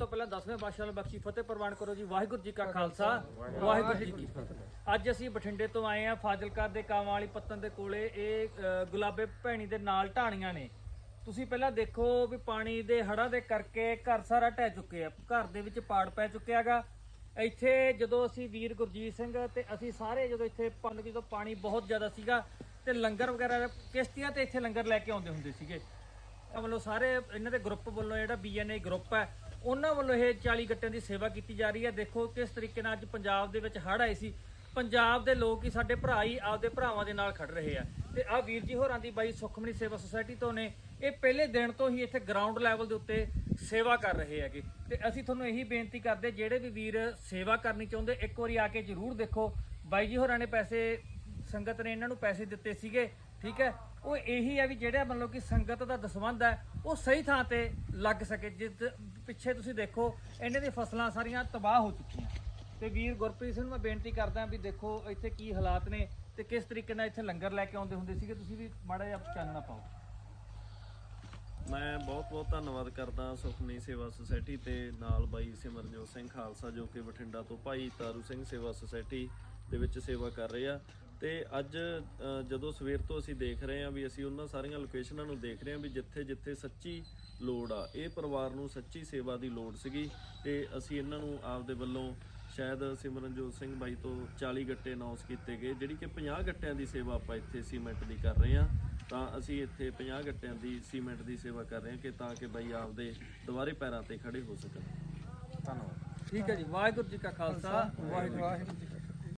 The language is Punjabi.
ਤੋਂ ਪਹਿਲਾਂ 10ਵੇਂ ਪਾਤਸ਼ਾਹ ਨੂੰ ਬਖਸ਼ੀ ਫਤਿਹ ਪ੍ਰਵਾਨ ਕਰੋ ਜੀ ਵਾਹਿਗੁਰੂ ਜੀ ਕਾ ਖਾਲਸਾ ਵਾਹਿਗੁਰੂ ਜੀ ਕੀ ਫਤਿਹ। ਅੱਜ ਅਸੀਂ ਬਠਿੰਡੇ ਤੋਂ ਆਏ ਆ ਫਾਜ਼ਿਲਕਾ ਦੇ ਕਾਵਾਂ ਵਾਲੀ ਪੱਤਨ ਦੇ ਕੋਲੇ। ਇਹ ਅ, ਗੁਲਾਬੇ ਭੈਣੀ ਦੇ ਨਾਲ ਢਾਣੀਆਂ ਨੇ। ਤੁਸੀਂ ਪਹਿਲਾਂ ਦੇਖੋ ਵੀ ਪਾਣੀ ਦੇ ਹੜ੍ਹਾਂ ਦੇ ਕਰਕੇ ਘਰ ਸਾਰਾ ਢਹਿ ਚੁੱਕੇ ਆ ਘਰ ਦੇ ਵਿੱਚ ਪਾੜ ਪੈ ਚੁੱਕਿਆਗਾ ਇੱਥੇ ਜਦੋਂ ਅਸੀਂ ਵੀਰ ਗੁਰਜੀਤ ਸਿੰਘ ਤੇ ਅਸੀਂ ਸਾਰੇ ਜਦੋਂ ਇੱਥੇ ਪੰਨ ਜਦੋਂ ਪਾਣੀ ਬਹੁਤ ਜ਼ਿਆਦਾ ਸੀਗਾ ਤੇ ਲੰਗਰ ਵਗੈਰਾ ਕਿਸ਼ਤੀਆਂ ਤੇ ਇੱਥੇ ਲੰਗਰ ਲੈ ਕੇ ਆਉਂਦੇ ਹੁੰਦੇ ਸੀਗੇ। ਵੱਲੋਂ ਸਾਰੇ ਇਹਨਾਂ ਦੇ ਗਰੁੱਪ ਵੱਲੋਂ ਜਿਹੜਾ ਬੀਐਨਏ ਗਰੁੱਪ ਹੈ, ਉਹਨਾਂ ਵੱਲੋਂ ਇਹ 40 ਗੱਟਿਆਂ ਦੀ ਸੇਵਾ ਕੀਤੀ ਜਾ ਰਹੀ ਹੈ। ਦੇਖੋ ਕਿਸ ਤਰੀਕੇ ਨਾਲ ਅੱਜ ਪੰਜਾਬ ਦੇ ਵਿੱਚ ਹੜ੍ਹ ਆਏ ਸੀ। ਪੰਜਾਬ ਦੇ ਲੋਕ ਹੀ ਸਾਡੇ ਭਰਾ ਹੀ ਆਪਦੇ ਭਰਾਵਾਂ ਦੇ ਨਾਲ ਖੜ ਰਹੇ ਆ। ਤੇ ਆ ਵੀਰ ਜੀ ਹੋਰਾਂ ਦੀ ਬਾਈ ਸੁਖਮਣੀ ਸੇਵਾ ਸੁਸਾਇਟੀ ਤੋਂ ਨੇ, ਇਹ ਪਹਿਲੇ ਦਿਨ ਤੋਂ ਹੀ ਇੱਥੇ ਗਰਾਊਂਡ ਲੈਵਲ ਦੇ ਉੱਤੇ ਸੇਵਾ ਕਰ ਰਹੇ ਹੈਗੇ। ਤੇ ਅਸੀਂ ਤੁਹਾਨੂੰ ਇਹੀ ਬੇਨਤੀ ਕਰਦੇ, ਜਿਹੜੇ ਵੀ ਵੀਰ ਸੇਵਾ ਕਰਨੀ ਚਾਹੁੰਦੇ, ਇੱਕ ਵਾਰੀ ਆ ਕੇ ਜਰੂਰ ਦੇਖੋ। ਬਾਈ ਜੀ ਹੋਰਾਂ ਨੇ ਪੈਸੇ, ਸੰਗਤ ਨੇ ਇਹਨਾਂ ਨੂੰ ਪੈਸੇ ਦਿੱਤੇ ਸੀਗੇ। ਠੀਕ ਹੈ? ਉਹ ਇਹੀ ਹੈ ਵੀ ਜਿਹੜਾ ਮਤਲਬ ਕਿ ਸੰਗਤ ਦਾ ਦਸਵੰਧ ਹੈ, ਉਹ ਸਹੀ ਥਾਂ ਤੇ ਲੱਗ ਸਕੇ। ਜਿਸ ਪਿੱਛੇ ਤੁਸੀਂ ਦੇਖੋ, ਇਹਨਾਂ ਦੀਆਂ ਫਸਲਾਂ ਸਾਰੀਆਂ ਤਬਾਹ ਹੋ ਚੁੱਕੀਆਂ। ਤੇ ਵੀਰ ਗੁਰਪ੍ਰੀਤ ਸਿੰਘ ਨੂੰ ਮੈਂ ਬੇਨਤੀ ਕਰਦਾ ਵੀ ਦੇਖੋ, ਇੱਥੇ ਕੀ ਹਾਲਾਤ ਨੇ ਤੇ ਕਿਸ ਤਰੀਕੇ ਨਾਲ ਇੱਥੇ ਲੰਗਰ ਲੈ ਕੇ ਆਉਂਦੇ ਹੁੰਦੇ ਸੀਗੇ, ਤੁਸੀਂ ਵੀ ਮਾੜਾ ਜਿਹਾ ਚਾਨਣਾ ਪਾਓ। ਮੈਂ ਬਹੁਤ ਬਹੁਤ ਧੰਨਵਾਦ ਕਰਦਾ ਸੁਖਮਨੀ ਸੇਵਾ ਸੁਸਾਇਟੀ ਤੇ ਨਾਲ ਬਾਈ ਸਿਮਰਨਜੋਤ ਸਿੰਘ ਖਾਲਸਾ, ਜੋ ਕਿ ਬਠਿੰਡਾ ਤੋਂ ਭਾਈ ਤਾਰੂ ਸਿੰਘ ਸੇਵਾ ਸੁਸਾਇਟੀ ਦੇ ਵਿੱਚ ਸੇਵਾ ਕਰ ਰਹੇ ਆ। ਤੇ ਅੱਜ ਜਦੋਂ ਸਵੇਰ ਤੋਂ ਅਸੀਂ ਦੇਖ ਰਹੇ ਆ ਵੀ ਅਸੀਂ ਉਹਨਾਂ ਸਾਰੀਆਂ ਲੋਕੇਸ਼ਨਾਂ ਨੂੰ ਦੇਖ ਰਹੇ ਆ ਵੀ ਜਿੱਥੇ ਜਿੱਥੇ ਸੱਚੀ ਲੋੜ ਆ ਇਹ ਪਰਿਵਾਰ ਨੂੰ ਸੱਚੀ ਸੇਵਾ ਦੀ ਲੋੜ ਸੀਗੀ ਤੇ ਅਸੀਂ ਇਹਨਾਂ ਨੂੰ ਆਪਦੇ ਵੱਲੋਂ ਸ਼ਾਇਦ ਸਿਮਰਨਜੋਤ ਸਿੰਘ ਬਾਈ ਤੋਂ 40 ਗੱਟੇ ਅਨਾਉਂਸ ਕੀਤੇ ਗਏ ਜਿਹੜੀ ਕਿ 50 ਗੱਟਿਆਂ ਦੀ ਸੇਵਾ ਆਪਾਂ ਇੱਥੇ ਸੀਮੈਂਟ ਦੀ ਕਰ ਰਹੇ ਆ ਤਾਂ ਅਸੀਂ ਇੱਥੇ 50 ਗੱਟਿਆਂ ਦੀ ਸੀਮੈਂਟ ਦੀ ਸੇਵਾ ਕਰ ਰਹੇ ਹਾਂ ਕਿ ਤਾਂ ਕਿ ਬਾਈ ਆਪਦੇ ਦੁਬਾਰੇ ਪੈਰਾਂ ਤੇ ਖੜੇ ਹੋ ਸਕਣ। ਧੰਨਵਾਦ। ਠੀਕ ਹੈ ਜੀ ਵਾਹਿਗੁਰੂ ਜੀ ਕਾ ਖਾਲਸਾ। ਵਾਹਿਗੁਰੂ ਜੀ